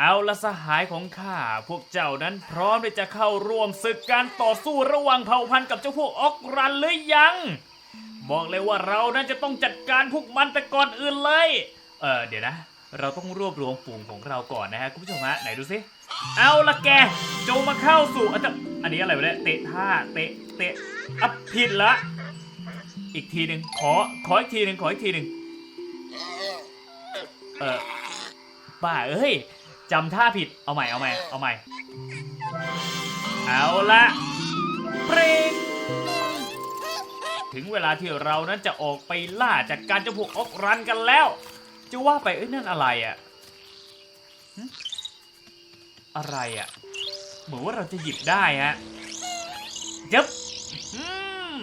เอาละสหายของข้า พวกเจ้านั้นพร้อมที่จะเข้าร่วมศึกการต่อสู้ระหว่างเผ่าพันธุ์กับเจ้าพวกออกรันหรือยัง บอกเลยว่าเรานั้นจะต้องจัดการพวกมันแต่ก่อนอื่นเลย เออเดี๋ยวนะ เราต้องรวบรวมฝูงของเราก่อนนะฮะคุณผู้ชมฮะไหนดูสิเอาละแกจงมาเข้าสู่อะแต่อันนี้อะไรวะเนี่ยเตะท่าเตะเตะอัพผิดละ อีกทีหนึ่งขอขออีกทีหนึ่งขออีกทีหนึ่งเออบ้าเอ้ย จำท่าผิด เอาใหม่ เอาใหม่ เอาใหม่ เอาละเปรงถึงเวลาที่เรานั้นจะออกไปล่าจัดการเจ้าพวกอกรันกันแล้ว จะว่าไปเอ้ยนั่นอะไรอะ่ะอะไรอะ่ะ เหมือนว่าเราจะหยิบได้ฮะยับอืม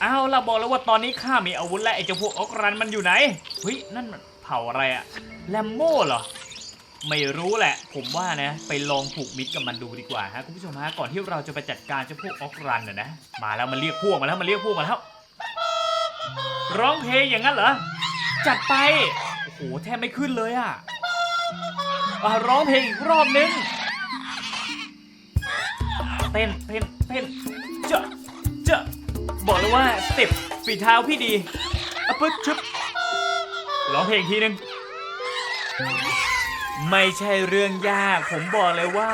เอาละบอกแล้วว่าตอนนี้ข้ามีอาวุธและไอ้เจ้าพวกออกรันมันอยู่ไหนเฮ้ยนั่นมันเผาอะไรอะแลมโม่เหรอ ไม่รู้แหละ ผมว่านะ ไปลองผูกมิตรกับมันดูดีกว่าฮะคุณผู้ชมฮะก่อนที่เราจะไปจัดการเจ้าพวกออกรันน่ะนะมาแล้วมันเรียกพวกมาแล้วมันเรียกพวกมาแล้วร้องเพลงอย่างนั้นเหรอจัดไปโอ้โหแทบไม่ขึ้นเลยอะร้องเพลงอีกรอบนึงเต้นเต้นเต้นเจาะเจาะบอกเลยว่าสเต็ปฝีเท้าพี่ดีอะปึ๊บชึบร้องเพลงอีกทีนึง ไม่ใช่เรื่องยาก ผมบอกเลยว่า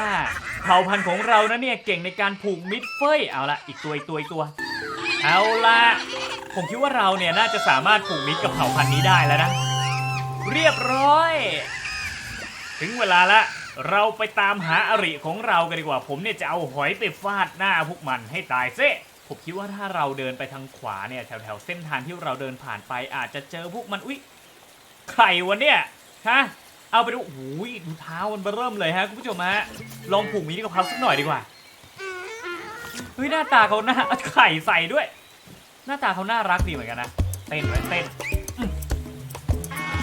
เผ่าพันธุ์ของเรานะเนี่ยเก่งในการผูกมิตรเฟยเอาละอีกตัวอีกตัวอีกตัว เอาละผมคิดว่าเราเนี่ยน่าจะสามารถผูกมิตรกับเผ่าพันธุ์นี้ได้แล้วนะ เรียบร้อย ถึงเวลาละ เราไปตามหาอริของเรากันดีกว่า ผมเนี่ยจะเอาหอยไปฟาดหน้าพวกมันให้ตายเซ่ผมคิดว่าถ้าเราเดินไปทางขวาเนี่ยแถวๆเส้นทางที่เราเดินผ่านไปอาจจะเจอพวกมันอุ๊ยใครวะเนี่ยฮะ เอาไปดูโอ้ยดูเท้ามันเบิ่มเลยฮะคุณผู้ชมฮะลองผูกมิตรกับเขาสักหน่อยดีกว่าเฮ้ยหน้าตาเขาหน้าไข่ใส่ด้วย หน้าตาเขาน่ารักดีเหมือนกันนะเต้นไว้เต้น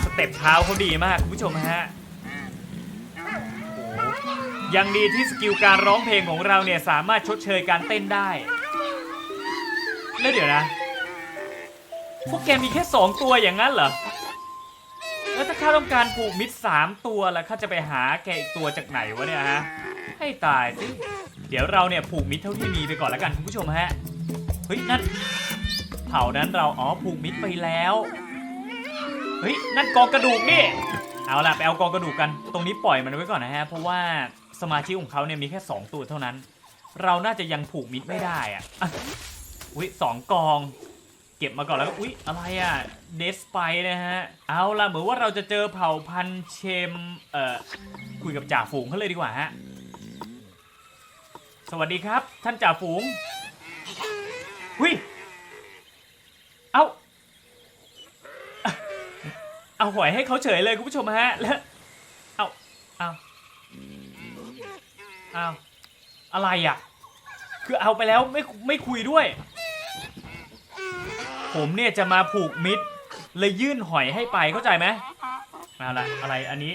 สเต็ปเท้าเขาดีมากคุณผู้ชมฮะยังดีที่สกิลการร้องเพลงของเราเนี่ยสามารถชดเชยการเต้นได้ แล้วเดี๋ยวนะ พวกแกมีแค่สองตัวอย่างนั้นเหรอ แล้วถ้าข้าต้องการผูกมิตรสามตัวแล้วข้าจะไปหาแกอีกตัวจากไหนวะเนี่ยฮะ ให้ตายสิ เดี๋ยวเราเนี่ยผูกมิตรเท่าที่มีไปก่อนแล้วกันคุณผู้ชมฮะ เฮ้ยนั่นเผ่านั้นเราอ๋อผูกมิตรไปแล้ว เฮ้ยนั่นกองกระดูกนี่ เอาล่ะไปเอากองกระดูกกัน ตรงนี้ปล่อยมันไว้ก่อนนะฮะ เพราะว่าสมาชิกของเขาเนี่ยมีแค่ 2 ตัวเท่านั้น เราน่าจะยังผูกมิตรไม่ได้อะอะอุ้ยสองกอง เก็บมาก่อนแล้วก็อุ๊ย อะไรอะเดสไปนะฮะ เอาล่ะเหมือนว่าเราจะเจอเผ่าพันธุ์เชม เอ่อ คุยกับจ่าฝูงเขาเลยดีกว่าฮะ สวัสดีครับ ท่านจ่าฝูงหุยเอาเอาหอยให้เขาเฉยเลยคุณผู้ชมฮะ แล้ว เอาเอาเอาอะไรอะ คือเอาไปแล้วไม่ไม่คุยด้วย ผมเนี่ยจะมาผูกมิตร เลยยื่นหอยให้ไปเข้าใจไหมเอาละอะไรอันนี้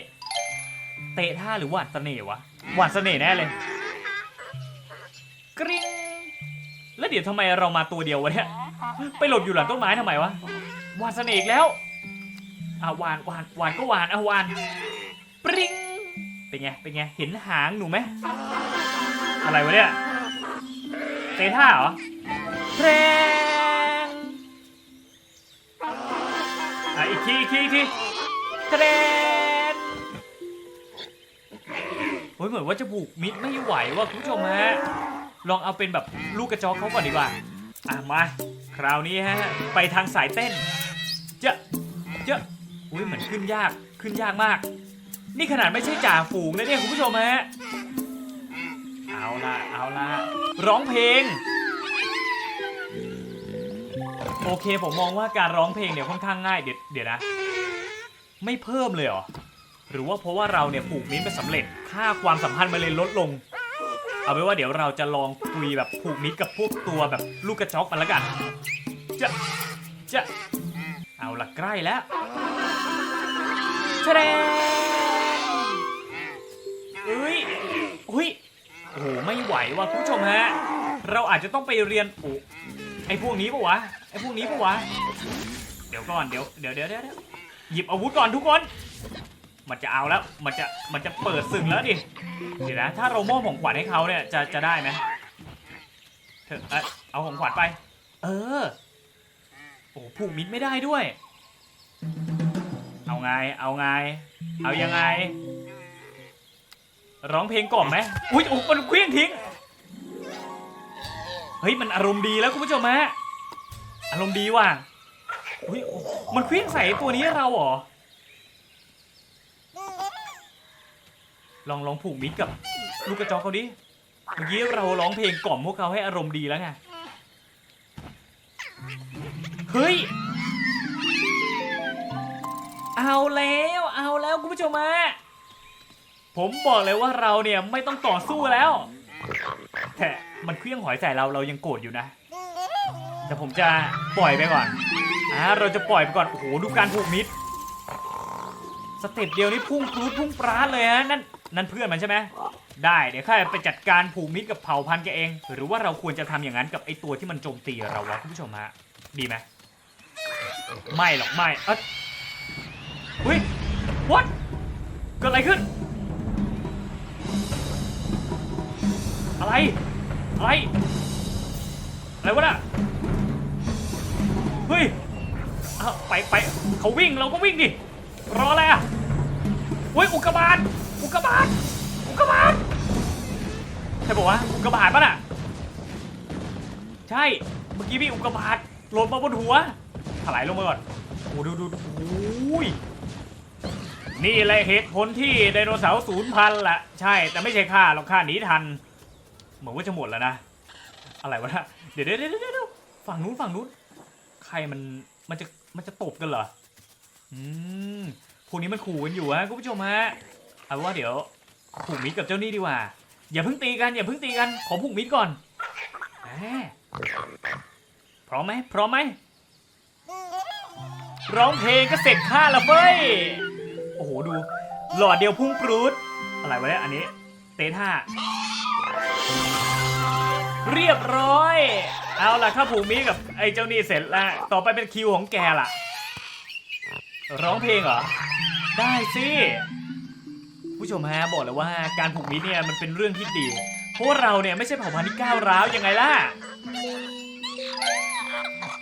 เตะท่าหรือหวาดเสน่ห์วะหวาดเสน่ห์แน่เลยกริ๊งแล้วเดี๋ยวทำไมเรามาตัวเดียววะเนี่ยไปหลบอยู่หลังต้นไม้ทำไมวะหวาดเสน่ห์อีกแล้วอะหวานหวานหวานก็หวานอะหวานปริ้งเป็นไงเป็นไงเห็นหางหนูไหมอะไรวะเนี่ยเตท่าเหรอแพร อีกทีอีกทีอีกทีแพรงโอ้ยเหมือนว่าจะผูกมิดไม่ไหวว่ะคุณผู้ชมฮะ ลองเอาเป็นแบบลูกกระจอกเขาก่อนดีกว่า อะมา คราวนี้ฮะ ไปทางสายเต้น เจะเจะอุ้ยเหมือนขึ้นยากขึ้นยากมาก นี่ขนาดไม่ใช่จ่าฝูงนะเนี่ยคุณผู้ชมฮะ เอาละเอาละร้องเพลง โอเคผมมองว่าการร้องเพลงเนี่ยค่อนข้างง่ายเดี๋ยวเดี๋ยวนะ ไม่เพิ่มเลยเหรอ หรือว่าเพราะว่าเราเนี่ยผูกมิตรไปสำเร็จ ค่าความสัมพันธ์มันเลยลดลง เอาเป็นว่าเดี๋ยวเราจะลองคุยแบบผูกมิตรกับพวกตัวแบบลูกกระจอกมันล้วกัน จะจะเอาละใกล้แล้วแสดงเอ้ยอุ้ยโอ้โหไม่ไหวว่ะคุณผู้ชมฮะ เราอาจจะต้องไปเรียนโอ้ ไอพวกนี้ปะวะ ไอพวกนี้ปะวะ เดี๋ยวก่อน เดี๋ยว เดี๋ยวเดี๋ยวเดี๋ยวหยิบอาวุธก่อนทุกคน มันจะเอาแล้ว มันจะ มันจะเปิดศึกแล้วดิ เดี๋ยวนะ ถ้าเรามอบของขวัญให้เขาเนี่ย จะ จะได้ไหมเธอเอ้ยเอาของขวัญไป เออ โอ้ผูกมิตรไม่ได้ด้วย เอาไง เอาไง เอายังไง ร้องเพลงกล่อมไหม อุ้ยโอ้มันเคลี้ยงทิ้ง เฮ้ยมันอารมณ์ดีแล้วคุณผู้ชมฮะอารมณ์ดีว่ะอุ้ยมันเคลี้ยงใส่ตัวนี้เราเหรอลองลองผูกมิตรกับลูกกระจอกเขาดิเมื่อกี้เราร้องเพลงกล่อมพวกเขาให้อารมณ์ดีแล้วไงเฮ้ยเอาแล้วเอาแล้วคุณผู้ชมมาผมบอกเลยว่าเราเนี่ยไม่ต้องต่อสู้แล้ว แต่มันเครื่องหอยใส่เราเรายังโกรธอยู่นะ แต่ผมจะปล่อยไปก่อนอ่าเราจะปล่อยไปก่อน โอ้โห ดูการผูกมิตรสเต็ปเดียวนี่พุ่งปรูดพุ่งปราดเลยฮะ นั่น นั่นเพื่อนมันใช่ไหม ได้เดี๋ยวข้าไปจัดการผูกมิตรกับเผ่าพันธุ์แกเอง หรือว่าเราควรจะทำอย่างนั้นกับไอตัวที่มันโจมตีเราวะคุณผู้ชมฮะ ดีไหม ไม่หรอกไม่เอะเฮ้ย what เกิดอะไรขึ้น อะไร อะไร อะไรวะน่ะ เฮ้ยเอาไปไปเขาวิ่งเราก็วิ่งดิ รออะไรอะเฮ้ยอุกกาบาตอุกกาบาตอุกกาบาตใช่ปะวะอุกกาบาตปะน่ะ ใช่ เมื่อกี้มีอุกกาบาตหล่นมาบนหัวถลายลงมาก่อนโอ้ดูดูโอ้ยนี่แหละเหตุผลที่ไดโนเสาร์สูญพันละใช่แต่ไม่ใช่ข้าหรอกข้าหนีทัน เหมือนว่าจะหมดแล้วนะ อะไรวะนะเดี๋ยวเดี๋ยวเดี๋ยวฝั่งนู้นฝั่งนู้น ใครมันมันจะมันจะตบกันเหรอ อืม พวกนี้มันขู่กันอยู่ฮะคุณผู้ชมฮะ เอาว่าเดี๋ยวผูกมิตรกับเจ้านี่ดีกว่า อย่าเพิ่งตีกันอย่าเพิ่งตีกัน ขอผูกมิตรก่อนพร้อมไหมพร้อมไหมร้องเพลงก็เสร็จค่าละเฟ้ย โอ้โหดู หลอดเดียวพุ่งปรูดอะไรวะเนี่ยอันนี้ เตท่า เรียบร้อย เอาล่ะข้าผูกมิกับไอ้เจ้านี่เสร็จแล้ว ต่อไปเป็นคิวของแกล่ะ ร้องเพลงเหรอ ได้สิ ผู้ชมฮะบอกเลยว่าการผูกมิตรเนี่ยมันเป็นเรื่องที่ดี เพราะว่าเราเนี่ยไม่ใช่เผ่าพันธุ์ที่ก้าวร้าวยังไงล่ะ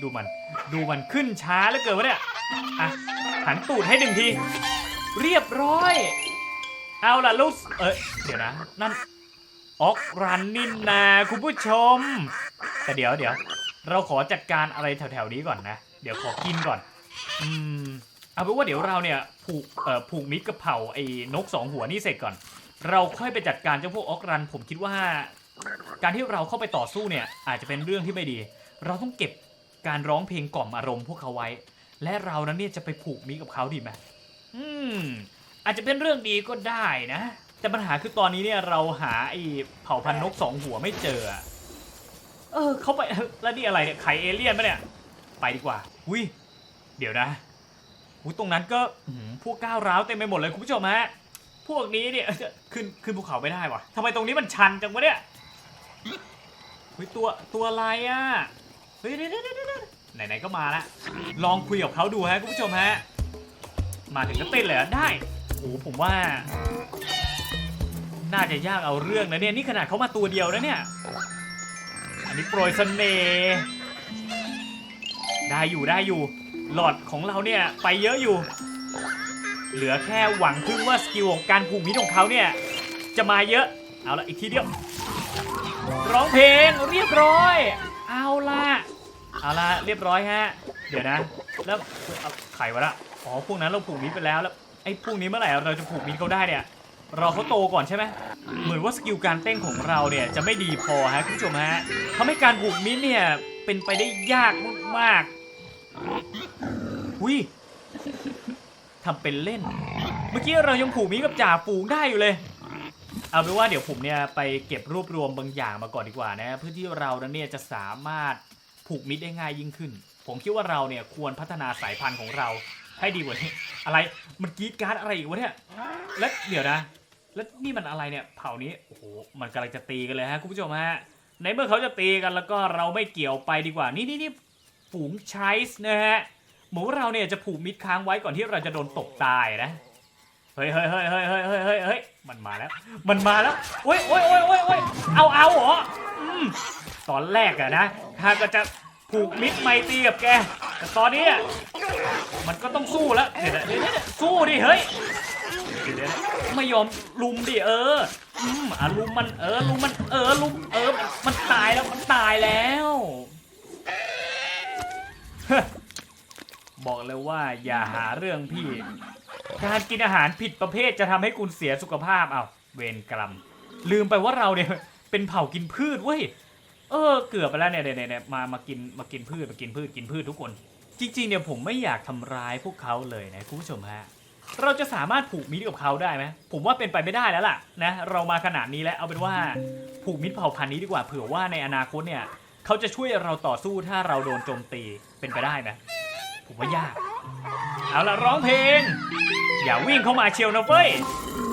ดูมัน ดูมันขึ้นช้าเหลือเกินวะเนี่ย อะหันตูดให้หนึ่งที เรียบร้อย เอาล่ะลูก เอ้ยเดี๋ยวนะ นั่น ออกรันนินนาคุณผู้ชม แต่เดี๋ยวเดี๋ยวเราขอจัดการอะไรแถวๆนี้ก่อนนะ เดี๋ยวขอกินก่อน อืมเอาเป็นว่าเดี๋ยวเราเนี่ยผูกเอ่อผูกมิตรกับเผ่าไอ้นกสองหัวนี่เสร็จก่อน เราค่อยไปจัดการเจ้าพวกออกรัน ผมคิดว่า การที่เราเข้าไปต่อสู้เนี่ย อาจจะเป็นเรื่องที่ไม่ดี เราต้องเก็บการร้องเพลงกล่อมอารมณ์พวกเขาไว้ และเรานั้นเนี่ยจะไปผูกมิตรกับเขาดีไหมอืมอาจจะเป็นเรื่องดีก็ได้นะ แต่ปัญหาคือตอนนี้เนี่ยเราหาไอ้เผ่าพันธุ์นกสองหัวไม่เจออะเออเขาไป แล้วนี่อะไรเนี่ยไข่เอเลี่ยนปะเนี่ย ไปดีกว่าอุ้ยเดี๋ยวนะอุ้ยตรงนั้นก็อื้อหือพวกก้าวร้าวเต็มไปหมดเลยคุณผู้ชมฮะพวกนี้เนี่ยขึ้นขึ้นภูเขาไม่ได้วะทำไมตรงนี้มันชันจังวะเนี่ยเฮ้ยตัวตัวอะไรอะเฮ้ยเดี๋ยวเดี๋ยวเดี๋ยวเดี๋ยวไหนๆก็มาละลองคุยกับเขาดูฮะคุณผู้ชมฮะมาถึงก็เต้นเลยเหรอได้โอ้โหผมว่า น่าจะยากเอาเรื่องนะเนี่ยนี่ขนาดเขามาตัวเดียวนะเนี่ย อันนี้โปรยเสน่ห์ได้อยู่ได้อยู่ หลอดของเราเนี่ยไปเยอะอยู่ เหลือแค่หวังพึ่งว่าสกิลของการผูกมิตรของเขาเนี่ยจะมาเยอะ เอาละอีกทีเดียว ร้องเพลงเรียบร้อย เอาละเอาละเรียบร้อยฮะ เดี๋ยวนะ แล้วเอาไขวะละ อ๋อพวกนั้นเราผูกมิตรไปแล้วแล้วไอ้พวกนี้เมื่อไหร่เราจะผูกมิตรเขาได้เนี่ย รอเขาโตก่อนใช่ไหมเหมือนว่าสกิลการเต้นของเราเนี่ยจะไม่ดีพอฮะคุณผู้ชมฮะทำให้การผูกมิตรเนี่ยเป็นไปได้ยากมากๆอุ้ยทำเป็นเล่น เมื่อกี้เรายังผูกมิตรกับจ่าฝูงได้อยู่เลย เอาเป็นว่าเดี๋ยวผมเนี่ยไปเก็บรวบรวมบางอย่างมาก่อนดีกว่านะเพื่อที่เรานนเนี่ยจะสามารถผูกมิตรได้ง่ายยิ่งขึ้น ผมคิดว่าเราเนี่ยควรพัฒนาสายพันธุ์ของเราให้ดีกว่านี้ อะไรมันกรีดการ์ดอะไรอีกวะเนี่ยแล้วเดี๋ยวนะ แล้วนี่มันอะไรเนี่ยเผ่านี้โอ้โหมันกำลังจะตีกันเลยฮะคุณผู้ชมฮะในเมื่อเขาจะตีกันแล้วก็เราไม่เกี่ยวไปดีกว่า นี่นี่นี่ฝูงไชส์นะฮะหมูเราเนี่ยจะผูกมิตรค้างไว้ก่อนที่เราจะโดนตกตายนะเฮ้ยเฮ้ยเฮ้ยเฮ้ยเฮ้ยเฮ้ยเฮ้ยเฮ้ยมันมาแล้ว มันมาแล้วโอ้ยโอ้ยโอ้ยโอ้ยโอ้ยเอาเอาเหรออืมตอนแรกอะนะข้าก็จะผูกมิตรไมตีกับแก แต่ตอนนี้อะมันก็ต้องสู้แล้วเดี๋ยวนะเดี๋ยวนะสู้ดิเฮ้ยเดี๋ยวนะไม่ยอมลุมดิเอออืมอะลุมมันเออลุมมันเออลุมเออมันมันตายแล้วมันตายแล้วเฮ้อบอกเลยว่าอย่าหาเรื่องพี่ การกินอาหารผิดประเภทจะทำให้คุณเสียสุขภาพเอาเวรกรรม ลืมไปว่าเราเนี่ยเป็นเผ่ากินพืชเว้ย เออเกือบไปแล้วเนี่ยเนี่ยเนี่ยมามากินมากินพืชมากินพืชกินพืชทุกคน จริงๆเนี่ยผมไม่อยากทำร้ายพวกเขาเลยนะคุณผู้ชมฮะเราจะสามารถผูกมิตรกับเขาได้ไหมผมว่าเป็นไปไม่ได้แล้วล่ะนะเรามาขนาดนี้แล้วเอาเป็นว่าผูกมิตรเผ่าพันธุ์นี้ดีกว่าเผื่อว่าในอนาคตเนี่ยเขาจะช่วยเราต่อสู้ถ้าเราโดนโจมตีเป็นไปได้ไหมผมว่ายาก เอาละร้องเพลง อย่าวิ่งเข้ามาเชียวนะเฟ้ย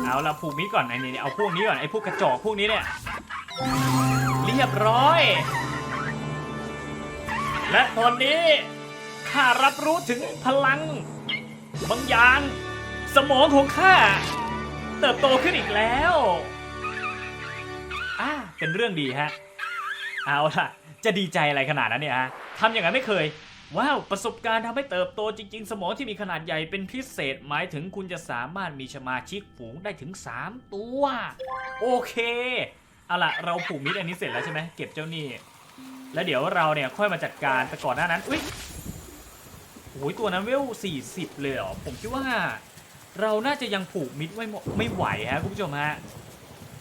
เอาละผูกมิตรก่อนไอ้นี่เอาพวกนี้ก่อนไอ้พวกกระจอกพวกนี้เนี่ย เรียบร้อย และตอนนี้ข้ารับรู้ถึงพลัง บางอย่าง สมองของข้าเติบโตขึ้นอีกแล้วอ่าเป็นเรื่องดีฮะ เอาล่ะ จะดีใจอะไรขนาดนั้นเนี่ยฮะทำอย่างนั้นไม่เคย ว้าว ประสบการณ์ทำให้เติบโตจริง ๆ สมองที่มีขนาดใหญ่เป็นพิเศษ หมายถึงคุณจะสามารถมีสมาชิกฝูงได้ถึง 3 ตัว โอเค เอาล่ะ เราผูกมิตรอันนี้เสร็จแล้วใช่ไหมเก็บเจ้านี่แล้วเดี๋ยวเราเนี่ยค่อยมาจัดการแต่ก่อนหน้านั้น อุ้ยโอ้ยตัวนั้นเวล40 เลยเหรอ ผมคิดว่า เราน่าจะยังผูกมิตรไม่ไม่ไหวฮะคุณผู้ชมฮะ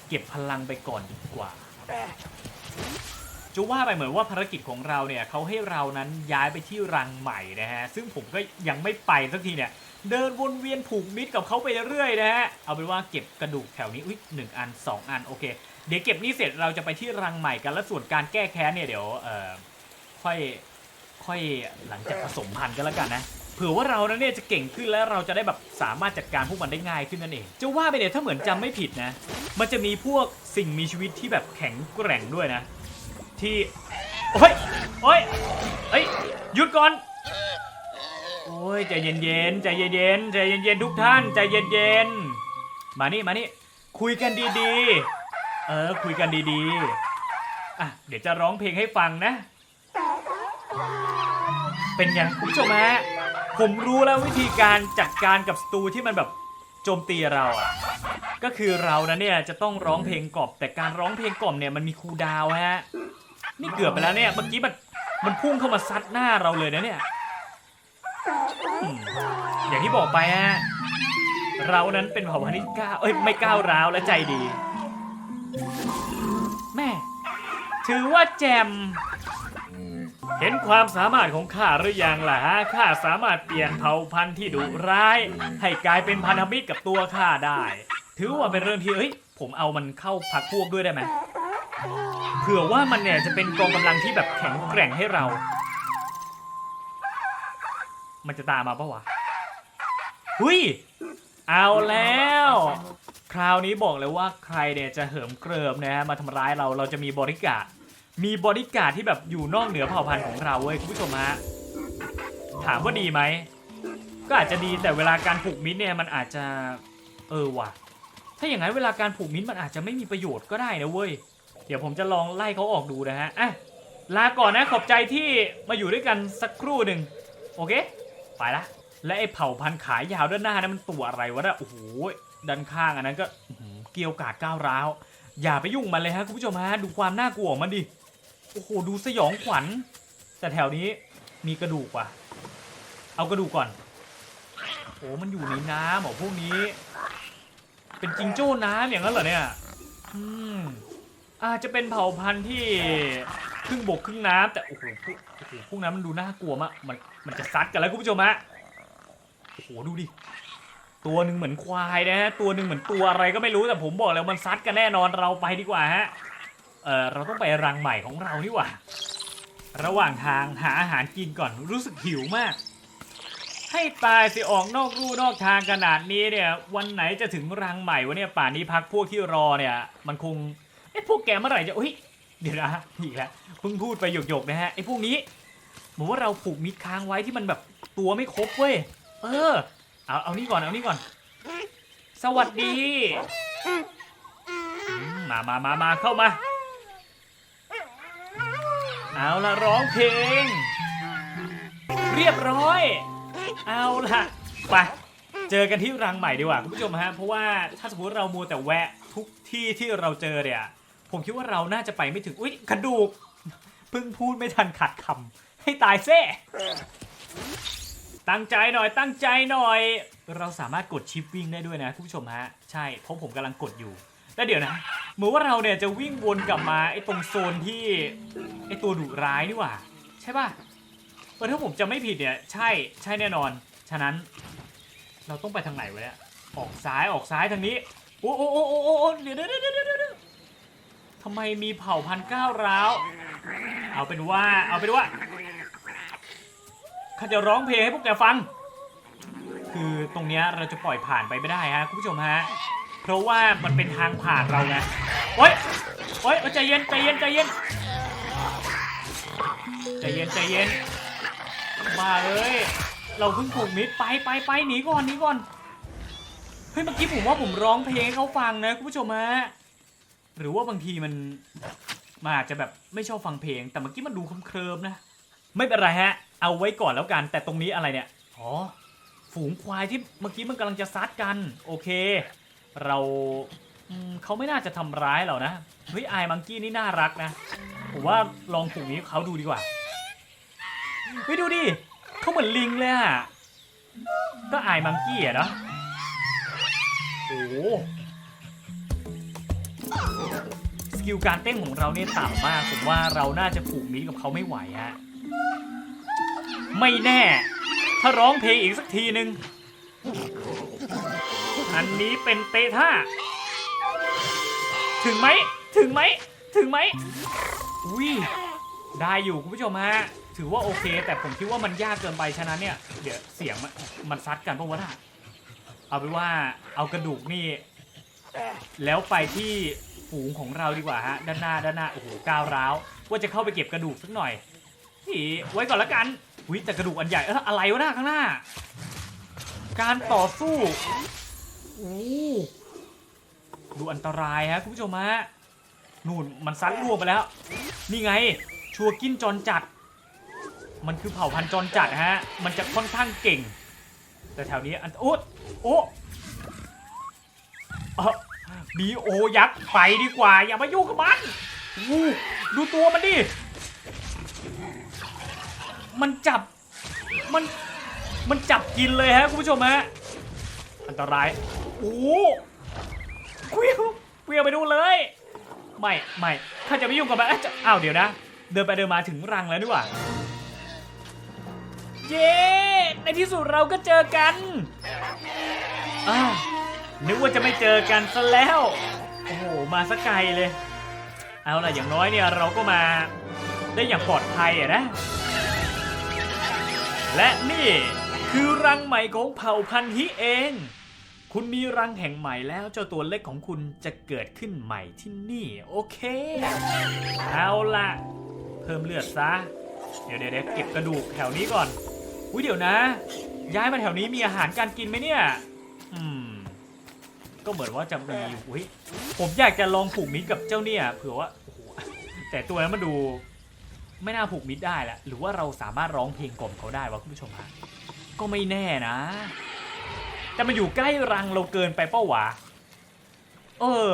เก็บพลังไปก่อนดีกว่าจะว่าไปเหมือนว่าภารกิจของเราเนี่ยเขาให้เรานั้นย้ายไปที่รังใหม่นะฮะ ซึ่งผมก็ยังไม่ไปสักทีเนี่ย เดินวนเวียนผูกมิตรกับเขาไปเรื่อยนะฮะ เอาเป็นว่าเก็บกระดูกแถวนี้อุ้ยหนึ่งอันสองอันโอเค เดี๋ยวเก็บนี้เสร็จเราจะไปที่รังใหม่กันแล้วส่วนการแก้แค้นเนี่ยเดี๋ยวเอ่อค่อยค่อยหลังจากผสมพันธุ์กันแล้วกันนะเผื่อว่าเรานั้นเนี่ยจะเก่งขึ้นแล้วเราจะได้แบบสามารถจัดการพวกมันได้ง่ายขึ้นนั่นเองจะว่าไปเนี่ยถ้าเหมือนจำไม่ผิดนะ มันจะมีพวกสิ่งมีชีวิตที่แบบแข็งแกร่งด้วยนะ ที่โอ้ยโอ้ยเอ้ยหยุดก่อนโอ้ยใจเย็นๆใจเย็นๆใจเย็นๆทุกท่านใจเย็นๆมานี่มานี่คุยกันดีๆ เออ คุยกันดีๆ อะ เดี๋ยวจะร้องเพลงให้ฟังนะ เป็นยังคุณผู้ชมฮะ ผมรู้แล้ววิธีการจัดการกับศัตรูที่มันแบบโจมตีเราอะ ก็คือเรานะเนี่ยจะต้องร้องเพลงกล่อมแต่การร้องเพลงกล่อมเนี่ยมันมีคูลดาวน์ฮะ นี่เกือบไปแล้วเนี่ย เมื่อกี้มันมันพุ่งเข้ามาซัดหน้าเราเลยนะเนี่ย อย่างที่บอกไปฮะ เรานั้นเป็นเผ่าพันธุ์ที่ก้าวเอ้ยไม่ก้าวร้าวและใจดี แม่ ถือว่าแจม เห็นความสามารถของข้าหรือยังล่ะฮะ ข้าสามารถเปลี่ยนเผ่าพันธุ์ที่ดุร้าย ให้กลายเป็นพันธมิตรกับตัวข้าได้ ถือว่าเป็นเรื่องที่เอ้ย ผมเอามันเข้าพักพวกด้วยได้ไหมเผื่อว่ามันเนี่ยจะเป็นกองกำลังที่แบบแข็งแกร่งให้เรา มันจะตามมาปะวะ หุยเอาแล้ว คราวนี้บอกเลยว่าใครเนี่ยจะเหิมเกริมนะฮะมาทำร้ายเราเราจะมีบริการมีบริการที่แบบอยู่นอกเหนือเผ่าพันธุ์ของเราเว้ยคุณผู้ชมฮะถามว่าดีไหมก็อาจจะดีแต่เวลาการผูกมิตรเนี่ยมันอาจจะเออว่ะ ถ้าอย่างนั้นเวลาการผูกมิตรมันอาจจะไม่มีประโยชน์ก็ได้นะเว้ยเดี๋ยวผมจะลองไล่เขาออกดูนะฮะอะลาก่อนนะขอบใจที่มาอยู่ด้วยกันสักครู่หนึ่งโอเค ไปละและไอ้เผ่าพันธุ์ขายาวด้านหน้านั้นมันตัวอะไรวะเนี่ยโอ้โห ด้านข้างอันนั้นก็อื้อหือเกรียวกราดก้าวร้าวอย่าไปยุ่งมันเลยฮะคุณผู้ชมฮะดูความน่ากลัวของมันดิโอ้โหดูสยองขวัญ แต่แถวนี้มีกระดูกว่ะ เอากระดูกก่อนโอ้มันอยู่ในน้ำเหรอพวกนี้ เป็นจิงโจ้น้ำอย่างนั้นเหรอเนี่ยอืมอาจจะเป็นเผ่าพันธุ์ที่ครึ่งบกครึ่งน้ำแต่โอ้โหพวกโอ้โหพวกนั้นมันดูน่ากลัวมากมันมันจะซัดกันแล้วคุณผู้ชมฮะโอ้โหดูดิ ตัวหนึ่งเหมือนควายนะฮะ ตัวหนึ่งเหมือนตัวอะไรก็ไม่รู้แต่ผมบอกแล้วมันซัดกันแน่นอนเราไปดีกว่าฮะ เออเราต้องไปรังใหม่ของเรานี่หว่า ระหว่างทางหาอาหารกินก่อนรู้สึกหิวมาก ให้ตายสิออกนอกลู่นอกทางขนาดนี้เนี่ย วันไหนจะถึงรังใหม่วะเนี่ยป่านนี้พักพวกที่รอเนี่ย มันคงไอ้พวกแกเมื่อไหร่จะอุ้ยเดี๋ยวนะอีกแล้วเพิ่งพูดไปหยกๆนะฮะไอ้พวกนี้เหมือนว่าเราผูกมิดค้างไว้ที่มันแบบตัวไม่ครบเว้ยเออ เอาเอานี่ก่อนเอานี่ก่อน สวัสดีอืมมามามามาเข้ามา เอาละร้องเพลง เรียบร้อย เอาละไปเจอกันที่รังใหม่ดีกว่าคุณผู้ชมฮะเพราะว่าถ้าสมมติเรามัวแต่แวะทุกที่ที่เราเจอเนี่ยผมคิดว่าเราน่าจะไปไม่ถึงอุ๊ยกระดูกเพิ่งพูดไม่ทันขัดคำให้ตายเซ่ ตั้งใจหน่อยตั้งใจหน่อย เราสามารถกดชิปวิ่งได้ด้วยนะคุณผู้ชมฮะ ใช่เพราะผมกำลังกดอยู่ แล้วเดี๋ยวนะเหมือนว่าเราเนี่ยจะวิ่งวนกลับมาไอ้ตรงโซนที่ไอ้ตัวดุร้ายนี่หว่า ใช่ป่ะเออถ้าผมจะไม่ผิดเนี่ยใช่ใช่แน่นอน ฉะนั้น เราต้องไปทางไหนวะเนี่ยออกซ้ายออกซ้ายทางนี้โอ้โอ้โอ้โอ้โอ้เดี๋ยวเดี๋ยวเดี๋ยวเดี๋ยวเดี๋ยวทำไมมีเผ่าพันธุ์ก้าวร้าวเอาเป็นว่าเอาเป็นว่า ข้าจะร้องเพลงให้พวกแกฟัง คือตรงเนี้ยเราจะปล่อยผ่านไปไม่ได้ฮะคุณผู้ชมฮะ เพราะว่ามันเป็นทางผ่านเราไงโอ๊ยโอ๊ยใจเย็นใจเย็นใจเย็นใจเย็นใจเย็น มาเอ้ยเราเพิ่งถูกมิดไปไปไปหนีก่อนหนีก่อน เฮ้ยเมื่อกี้ผมว่าผมร้องเพลงให้เขาฟังนะคุณผู้ชมฮะ หรือว่าบางทีมันมันอาจจะแบบไม่ชอบฟังเพลง แต่เมื่อกี้มันดูเคลิมๆนะ ไม่เป็นไรฮะ เอาไว้ก่อนแล้วกัน แต่ตรงนี้อะไรเนี่ย อ๋อ ฝูงควายที่เมื่อกี้มันกำลังจะซัดกัน โอเค เราอืมเขาไม่น่าจะทำร้ายเรานะเฮ้ยไอมังกี้นี่น่ารักนะ ผมว่าลองฝูงนี้เขาดูดีกว่าเฮ้ยดูดิเขาเหมือนลิงเลยอะก็ไอมังกี้อะเนาะโอ้โหสกิลการเต้นของเราเนี่ยต่ำมาก ผมว่าเราน่าจะผูกมิตรกับเขาไม่ไหวฮะ ไม่แน่ ถ้าร้องเพลงอีกสักทีหนึ่งอันนี้เป็นเตท่า ถึงไหม ถึงไหม ถึงไหมอุ้ยได้อยู่คุณผู้ชมฮะ ถือว่าโอเค แต่ผมคิดว่ามันยากเกินไปฉะนั้นเนี่ย เดี๋ยวเสียงมันมันซัดกันปะวะน่ะเอาเป็นว่าเอากระดูกนี่ แล้วไปที่ฝูงของเราดีกว่าฮะ ด้านหน้าด้านหน้า โอ้โหก้าวร้าว ว่าจะเข้าไปเก็บกระดูกสักหน่อยที่ไว้ก่อนละกัน อุ้ยแต่กระดูกอันใหญ่เอออะไรวะหน้าข้างหน้า การต่อสู้โอ้ดูอันตรายฮะคุณผู้ชมฮะนู่นมันซัดล่วงไปแล้ว นี่ไง ชัวร์กินจรจัด มันคือเผ่าพันธุ์จรจัดฮะ มันจะค่อนข้างเก่ง แต่แถวนี้อันโอ๊ตโอ้บีโอยักษ์ไปดีกว่า อย่ามายุ่งกับมันอู้ดูตัวมันดิ มันจับ มัน มันจับกินเลยฮะคุณผู้ชมฮะ อันตราย โอ้โหเควียวเควียวไปดูเลย ไม่ไม่ข้าจะไม่ยุ่งกับมันเอ้าวเดี๋ยวนะ เดินไปเดินมาถึงรังแล้วดีกว่า เย้ ในที่สุดเราก็เจอกันอ้านึกว่าจะไม่เจอกันซะแล้ว โอ้โห มาสักไกลเลย เอาล่ะอย่างน้อยเนี่ยเราก็มาได้อย่างปลอดภัยอะนะ และนี่ คือรังใหม่ของเผ่าพันธุ์ฮิเอง คุณมีรังแห่งใหม่แล้วเจ้าตัวเล็กของคุณจะเกิดขึ้นใหม่ที่นี่ โอเค เอาละเพิ่มเลือดซะ เดี๋ยวเดี๋ยวเก็บกระดูกแถวนี้ก่อน อุ้ยเดี๋ยวนะ ย้ายมาแถวนี้มีอาหารการกินไหมเนี่ย อืม ก็เหมือนว่าจะมี อุ้ยผมอยากจะลองผูกมิตรกับเจ้าเนี่ยเผื่อว่า แต่ตัวนั้นมันดู ไม่น่าผูกมิตรได้แหละหรือว่าเราสามารถร้องเพลงกล่อมเขาได้วะคุณผู้ชมฮะก็ไม่แน่นะ แต่มันอยู่ใกล้รังเราเกินไปเป้าวะเออ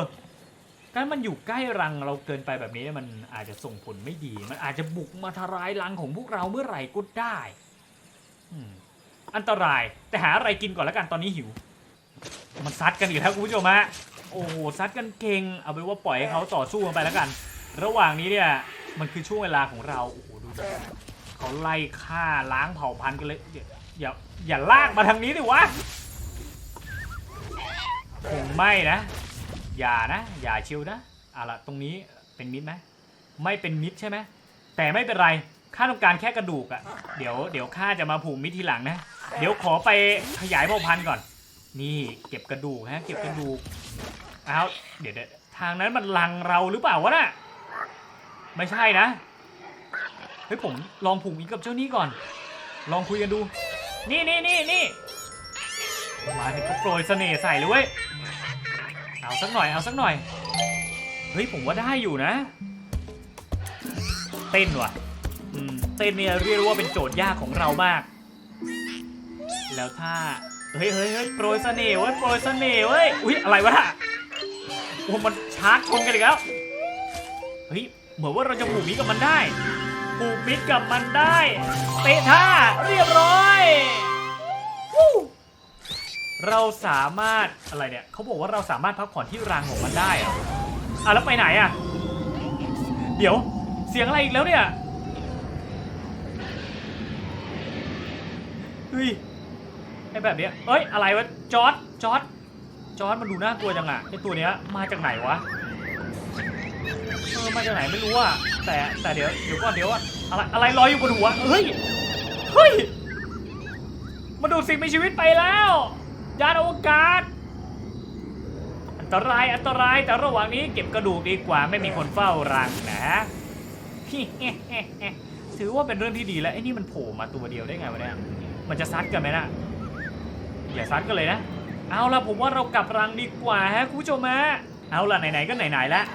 การมันอยู่ใกล้รังเราเกินไปแบบนี้มันอาจจะส่งผลไม่ดี มันอาจจะบุกมาทลายรังของพวกเราเมื่อไหร่ก็ได้อันตรายแต่หาอะไรกินก่อนแล้วกันตอนนี้หิว มันซัดกันอีกแล้วคุณผู้ชมฮะโอ้โหซัดกันเก่งเอาไปนว่าปล่อยให้เขาต่อสู้กันไปแล้วกัน ระหว่างนี้เนี่ย มันคือช่วงเวลาของเราโอ้โหดูดิเขาไล่ฆ่าล้างเผ่าพันธุ์กันเลยอย่าอย่าอย่าลากมาทางนี้ดิวะคงไม่นะ อย่านะ อย่าชิวนะอาล่ะตรงนี้เป็นมิดไหมไม่เป็นมิดใช่ไหมแต่ไม่เป็นไรข้าต้องการแค่กระดูกอะเดี๋ยวเดี๋ยวข้าจะมาผูกมิดทีหลังนะ เดี๋ยวขอไปขยายเผ่าพันธุ์ก่อน นี่เก็บกระดูกฮะเก็บกระดูกเอาเดี๋ยวเดี๋ยวทางนั้นมันลังเราหรือเปล่าวะน่ะ ไม่ใช่นะ เฮ้ยผมลองผูกมิดกับเจ้านี้ก่อน ลองคุยกันดู นี่นี่นี่นี่มาถึงก็โปรยเสน่ห์ใส่เลยเว้ย เอาสักหน่อย เอาสักหน่อย เฮ้ยผมว่าได้อยู่นะ เต้นว่ะอืมเต้นเนี่ยเรียกว่าเป็นโจทย์ยากของเรามาก แล้วถ้า เฮ้ยเฮ้ยเฮ้ยโปรยเสน่ห์เว้ย โปรยเสน่ห์เว้ย อุ๊ย อะไรวะน่ะโอ้มันชาร์จชนกันอีกแล้ว เฮ้ย เหมือนว่าเราจะผูกมิตรกับมันได้ผูกมิตรกับมันได้เตะท่าเรียบร้อยเราสามารถอะไรเนี่ยเขาบอกว่าเราสามารถพักผ่อนที่รังของมันได้อะอะแล้วไปไหนอะเดี๋ยวเสียงอะไรอีกแล้วเนี่ยเฮ้ยไอ้แบบเนี้ยเอ้ยอะไรวะจอร์ดจอร์ดจอร์ดมันดูน่ากลัวจังอะไอ้ตัวเนี้ยมาจากไหนวะ เออมาจากไหนไม่รู้อะแต่แต่เดี๋ยวเดี๋ยวก่อนเดี๋ยวอะอะไรอะไรลอยอยู่บนหัวเฮ้ยเฮ้ยมาดูดสิ่งมีชีวิตไปแล้วยานอวกาศอันตรายอันตรายแต่ระหว่างนี้เก็บกระดูกดีกว่าไม่มีคนเฝ้ารังนะถือว่าเป็นเรื่องที่ดีแล้วไอ้นี่มันโผล่มาตัวเดียวได้ไงวะเนี่ยมันจะซัดกันไหมนะอย่าซัดกันเลยนะ เอาล่ะผมว่าเรากลับรังดีกว่าฮะคุณผู้ชมฮะเอาล่ะไหนๆก็ไหนๆแล้ว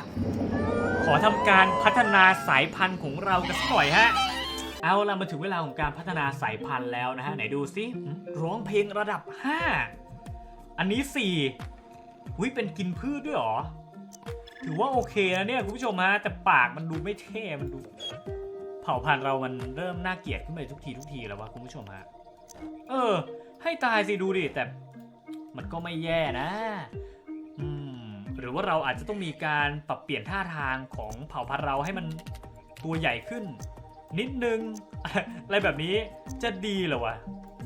ขอทำการพัฒนาสายพันธุ์ของเรากันสักหน่อยฮะ เอาละมาถึงเวลาของการพัฒนาสายพันธุ์แล้วนะฮะ ไหนดูซิร้องเพลงระดับ 5 อันนี้4อุ้ยเป็นกินพืชด้วยหรอ ถือว่าโอเคนะเนี่ยคุณผู้ชมฮะแต่ปากมันดูไม่เท่มันดู เผ่าพันธุ์เรามันเริ่มน่าเกลียดขึ้นไปทุกทีทุกทีแล้ววะคุณผู้ชมฮะเออ ให้ตายสิดูดิแต่มันก็ไม่แย่นะ รือว่าเราอาจจะต้องมีการปรับเปลี่ยนท่าทางของเผ่าพันธุ์เราให้มันตัวใหญ่ขึ้น นิดนึง อะไรแบบนี้จะดีเหรอวะ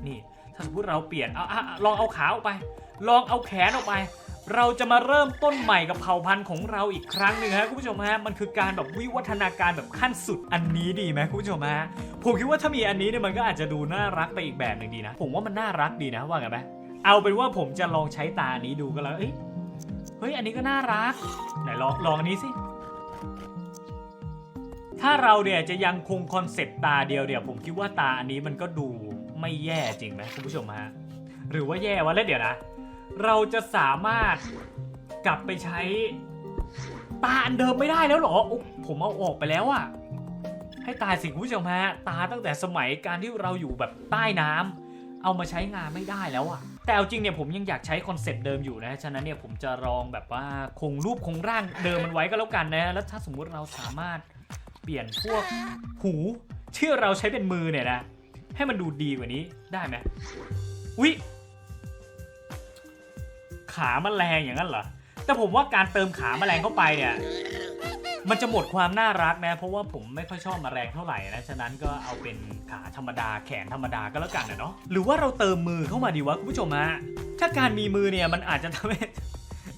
นี่ถ้าสมมติเราเปลี่ยนเอาลองเอาขาออกไป ลองเอาแขนออกไป เราจะมาเริ่มต้นใหม่กับเผ่าพันธุ์ของเราอีกครั้งหนึ่งฮะคุณผู้ชมฮะมันคือการแบบวิวัฒนาการแบบขั้นสุดอันนี้ดีไหมคุณผู้ชมฮะผมคิดว่าถ้ามีอันนี้เนี่ยมันก็อาจจะดูน่ารักไปอีกแบบหนึ่งดีนะ ผมว่ามันน่ารักดีนะว่าไงไหมเอาเป็นว่าผมจะลองใช้ตานนี้ดูก็แล้วเอ้ย เฮ้ย อันนี้ก็น่ารัก ไหนลองลองอันนี้สิ ถ้าเราเนี่ยจะยังคงคอนเซปต์ตาเดียวเดี๋ยวผมคิดว่าตาอันนี้มันก็ดูไม่แย่จริงไหมคุณผู้ชมฮะ หรือว่าแย่วะแล้วเดี๋ยวนะ เราจะสามารถกลับไปใช้ตาอันเดิมไม่ได้แล้วเหรออผมเอาออกไปแล้วอะให้ตายสิคุณผู้ชมฮะ ตาตั้งแต่สมัยการที่เราอยู่แบบใต้น้ำ เอามาใช้งานไม่ได้แล้วอะแต่เอาจริงเนี่ยผมยังอยากใช้คอนเซปต์เดิมอยู่นะ ฉะนั้นเนี่ยผมจะลองแบบว่าคงรูปคงร่างเดิมมันไว้ก็แล้วกันนะ แล้วถ้าสมมุติเราสามารถเปลี่ยนพวกหูที่เราใช้เป็นมือเนี่ยนะ ให้มันดูดีกว่านี้ได้ไหมอุ๊ยขาแมลงอย่างนั้นเหรอ แต่ผมว่าการเติมขาแมลงเข้าไปเนี่ย มันจะหมดความน่ารักนะ เพราะว่าผมไม่ค่อยชอบมาแรงเท่าไหร่นะ ฉะนั้นก็เอาเป็นขาธรรมดาแขนธรรมดาก็แล้วกันนะเนาะ หรือว่าเราเติมมือเข้ามาดีวะคุณผู้ชมฮะ ถ้าการมีมือเนี่ยมันอาจจะทำให้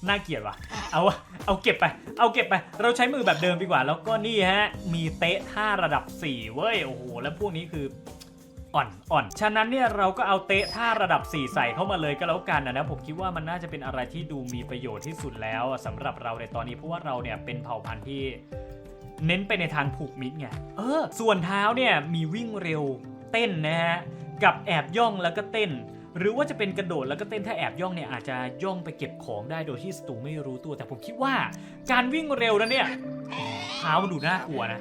น่าเกลียดว่ะ เอาวะเอาเก็บไป เอาเก็บไป เราใช้มือแบบเดิมดีกว่า แล้วก็นี่ฮะ มีเตะท่าระดับ 4 เว้ย โอ้โห แล้วพวกนี้คือ อ่อนอ่อนฉะนั้นเนี่ยเราก็เอาเตะท่าระดับ 4 ใส่เข้ามาเลยก็แล้วกันนะนะผมคิดว่ามันน่าจะเป็นอะไรที่ดูมีประโยชน์ที่สุดแล้วสำหรับเราในตอนนี้เพราะว่าเราเนี่ยเป็นเผ่าพันธุ์ที่เน้นไปในทางผูกมิตรไงเออ ส่วนเท้าเนี่ยมีวิ่งเร็วเต้นนะฮะกับแอบย่องแล้วก็เต้น หรือว่าจะเป็นกระโดดแล้วก็เต้นถ้าแอบย่องเนี่ยอาจจะย่องไปเก็บของได้โดยที่ศัตรูไม่รู้ตัว แต่ผมคิดว่าการวิ่งเร็วนั้นเนี่ยเท้ามันดูน่ากลัวนะ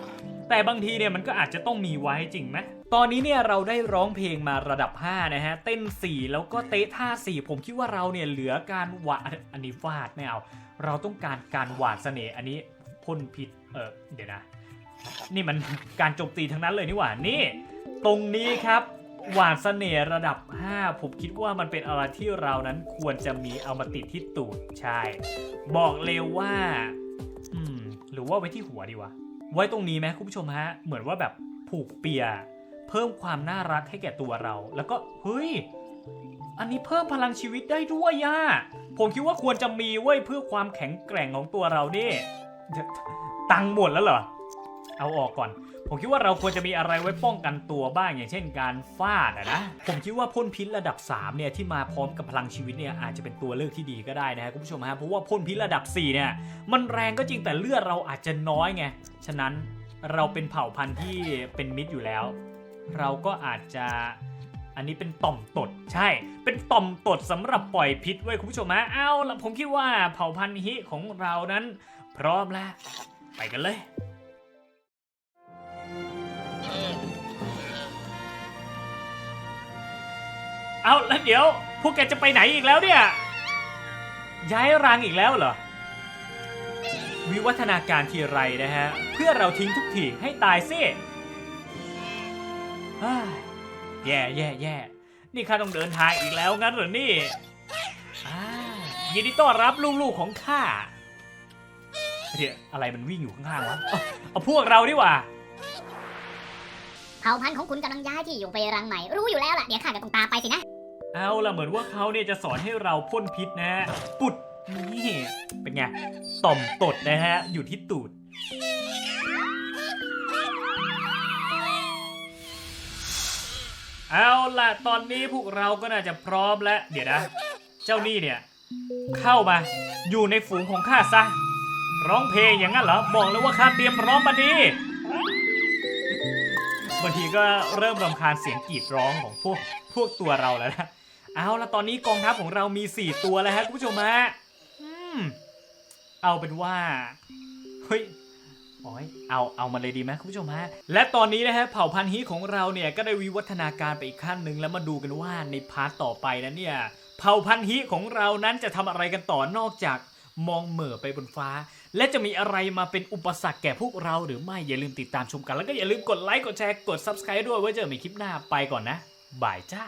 แต่บางทีเนี่ยมันก็อาจจะต้องมีไว้จริงไหม ตอนนี้เนี่ยเราได้ร้องเพลงมาระดับ 5 นะฮะ เต้น 4 แล้วก็เตะท่า 4 ผมคิดว่าเราเนี่ยเหลือการหวาดอันนี้ฟาดไม่เอา เราต้องการการหวาดเสน่ห์อันนี้พ่นพิษเออเดี๋ยวนะ นี่มันการโจมตีทั้งนั้นเลยนี่หว่านี่ ตรงนี้ครับหวานเสน่ห์ระดับ 5 ผมคิดว่ามันเป็นอะไรที่เรานั้นควรจะมีเอามาติดที่ตูดใช่ บอกเลยว่า อืม หรือว่าไว้ที่หัวดีวะ ไว้ตรงนี้ไหมคุณผู้ชมฮะ เหมือนว่าแบบผูกเปีย เพิ่มความน่ารักให้แก่ตัวเรา แล้วก็เฮ้ยอันนี้เพิ่มพลังชีวิตได้ด้วยย่าผมคิดว่าควรจะมีไว้ยเพื่อความแข็งแกร่งของตัวเรานี่ยตังหมดแล้วเหรอ เอาออกก่อน ผมคิดว่าเราควรจะมีอะไรไว้ป้องกันตัวบ้างอย่างเช่นการฟาดนะ ผมคิดว่าพ่นพิษระดับ 3 เนี่ยที่มาพร้อมกับพลังชีวิตเนี่ยอาจจะเป็นตัวเลือกที่ดีก็ได้นะครับคุณผู้ชมฮะ เพราะว่าพ่นพิษระดับ 4 เนี่ย มันแรงก็จริงแต่เลือดเราอาจจะน้อยไง ฉะนั้นเราเป็นเผ่าพันธุ์ที่เป็นมิตรอยู่แล้ว เราก็อาจจะอันนี้เป็นต่อมตดใช่ เป็นต่อมตดสำหรับปล่อยพิษไว้คุณผู้ชมฮะเอาละผมคิดว่าเผ่าพันธุ์ฮิของเรานั้น พร้อมแล้ว ไปกันเลยเอาแล้วเดี๋ยว พวกแกจะไปไหนอีกแล้วเนี่ย ย้ายรังอีกแล้วเหรอ วิวัฒนาการทีไรนะฮะ เพื่อเราทิ้งทุกทีให้ตายซิ แย่แย่แย่นี่ข้าต้องเดินทางอีกแล้วงั้นเหรอนี่อ่ายินดีต้อนรับลูกๆของข้าเดี๋ยวอะไรมันวิ่งอยู่ข้างๆวะเอาเอาพวกเราดีกว่าเผ่าพันธุ์ของคุณกำลังย้ายที่อยู่ไปรังใหม่ รู้อยู่แล้วล่ะเดี๋ยวข้าก็ต้องตามไปสินะ เอาล่ะเหมือนว่าเขาเนี่ยจะสอนให้เราพ่นพิษนะฮะปุดนี่เป็นไงต่อมตดนะฮะ อยู่ที่ตูด ล่ะตอนนี้พวกเราก็น่าจะพร้อมแล้วเดี๋ยวนะ เจ้านี่เนี่ย เข้ามาอยู่ในฝูงของข้าซะ ร้องเพลงอย่างนั้นเหรอ บอกเลยว่าข้าเตรียมพร้อมมาดีบางทีก็เริ่มรำคาญเสียงกรีดร้องของพวกพวกตัวเราแล้วนะเอาละตอนนี้กองทัพของเรามี 4 ตัวแล้วฮะคุณผู้ชมฮะอืมเอาเป็นว่าเฮ้ย โอ้ยเอาเอามาเลยดีไหมคุณผู้ชมฮะ และตอนนี้นะฮะเผ่าพันธุ์ฮีของเราเนี่ยก็ได้วิวัฒนาการไปอีกขั้นหนึ่งแล้วมาดูกันว่าในพาร์ทต่อไปนั้นเนี่ยเผ่าพันธุ์ฮีของเรานั้นจะทำอะไรกันต่อนอกจากมองเหม่อไปบนฟ้า และจะมีอะไรมาเป็นอุปสรรคแก่พวกเราหรือไม่อย่าลืมติดตามชมกัน แล้วก็อย่าลืมกดไลค์กดแชร์กด subscribe ด้วยไว้เจอกันใหม่คลิปหน้าไปก่อนนะบายจ้า